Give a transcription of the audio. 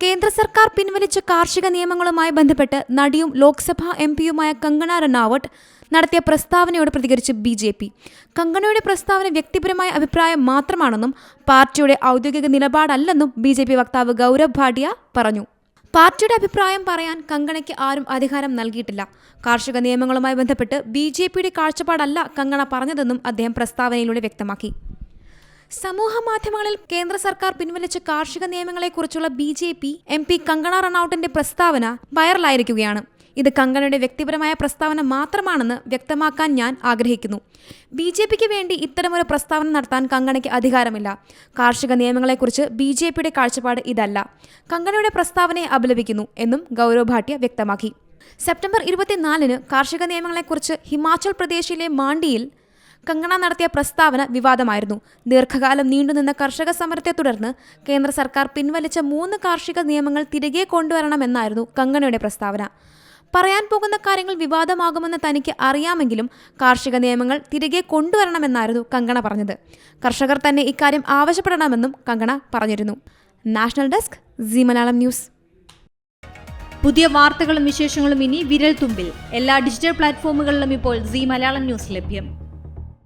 കേന്ദ്ര സർക്കാർ പിൻവലിച്ച കാർഷിക നിയമങ്ങളുമായി ബന്ധപ്പെട്ട് നടിയും ലോക്സഭാ എം പിയുമായ കങ്കണ റണാവട്ട് നടത്തിയ പ്രസ്താവനയോട് പ്രതികരിച്ച് ബി ജെ പി. കങ്കണയുടെ പ്രസ്താവന വ്യക്തിപരമായ അഭിപ്രായം മാത്രമാണെന്നും പാർട്ടിയുടെ ഔദ്യോഗിക നിലപാടല്ലെന്നും ബി ജെ പി വക്താവ് ഗൗരവ് ഭാട്ടിയ പറഞ്ഞു. പാർട്ടിയുടെ അഭിപ്രായം പറയാൻ കങ്കണയ്ക്ക് ആരും അധികാരം നൽകിയിട്ടില്ല. കാർഷിക നിയമങ്ങളുമായി ബന്ധപ്പെട്ട് ബി ജെ പിയുടെ കാഴ്ചപ്പാടല്ല കങ്കണ പറഞ്ഞതെന്നും അദ്ദേഹം പ്രസ്താവനയിലൂടെ വ്യക്തമാക്കി. സമൂഹ മാധ്യമങ്ങളിൽ കേന്ദ്ര സർക്കാർ പിൻവലിച്ച കാർഷിക നിയമങ്ങളെക്കുറിച്ചുള്ള B J P M P Kangana റണൌട്ടിന്റെ പ്രസ്താവന വൈറലായിരിക്കുകയാണ്. ഇത് കങ്കണയുടെ വ്യക്തിപരമായ പ്രസ്താവന മാത്രമാണെന്ന് വ്യക്തമാക്കാൻ ഞാൻ ആഗ്രഹിക്കുന്നു. ബി ജെ പിക്ക് വേണ്ടി ഇത്തരമൊരു പ്രസ്താവന നടത്താൻ കങ്കണയ്ക്ക് അധികാരമില്ല. കാർഷിക നിയമങ്ങളെക്കുറിച്ച് ബി ജെ പിയുടെ കാഴ്ചപ്പാട് ഇതല്ല. കങ്കണയുടെ പ്രസ്താവനയെ അപലപിക്കുന്നു എന്നും ഗൗരവ് ഭാട്ടിയ വ്യക്തമാക്കി. സെപ്റ്റംബർ ഇരുപത്തിനാലിന് കാർഷിക നിയമങ്ങളെക്കുറിച്ച് ഹിമാചൽ പ്രദേശിലെ മാണ്ടിയിൽ കങ്കണ നടത്തിയ പ്രസ്താവന വിവാദമായിരുന്നു. ദീർഘകാലം നീണ്ടുനിന്ന കർഷക സമരത്തെ തുടർന്ന് കേന്ദ്ര സർക്കാർ പിൻവലിച്ച മൂന്ന് കാർഷിക നിയമങ്ങൾ തിരികെ കൊണ്ടുവരണമെന്നായിരുന്നു കങ്കണയുടെ പ്രസ്താവന. പറയാൻ പോകുന്ന കാര്യങ്ങൾ വിവാദമാകുമെന്ന് തനിക്ക് അറിയാമെങ്കിലും കാർഷിക നിയമങ്ങൾ തിരികെ കൊണ്ടുവരണമെന്നായിരുന്നു കങ്കണ പറഞ്ഞത്. കർഷകർ തന്നെ ഇക്കാര്യം ആവശ്യപ്പെടണമെന്നും കങ്കണ പറഞ്ഞിരുന്നു. National desk C Malayalam news. പുതിയ വാർത്തകളും വിശേഷങ്ങളും ഇനി വിരൽ തുമ്പിൽ എല്ലാ ഡിജിറ്റൽ പ്ലാറ്റ്ഫോമുകളിലും ഇപ്പോൾ സി മലയാളം ന്യൂസ് ലഭ്യം.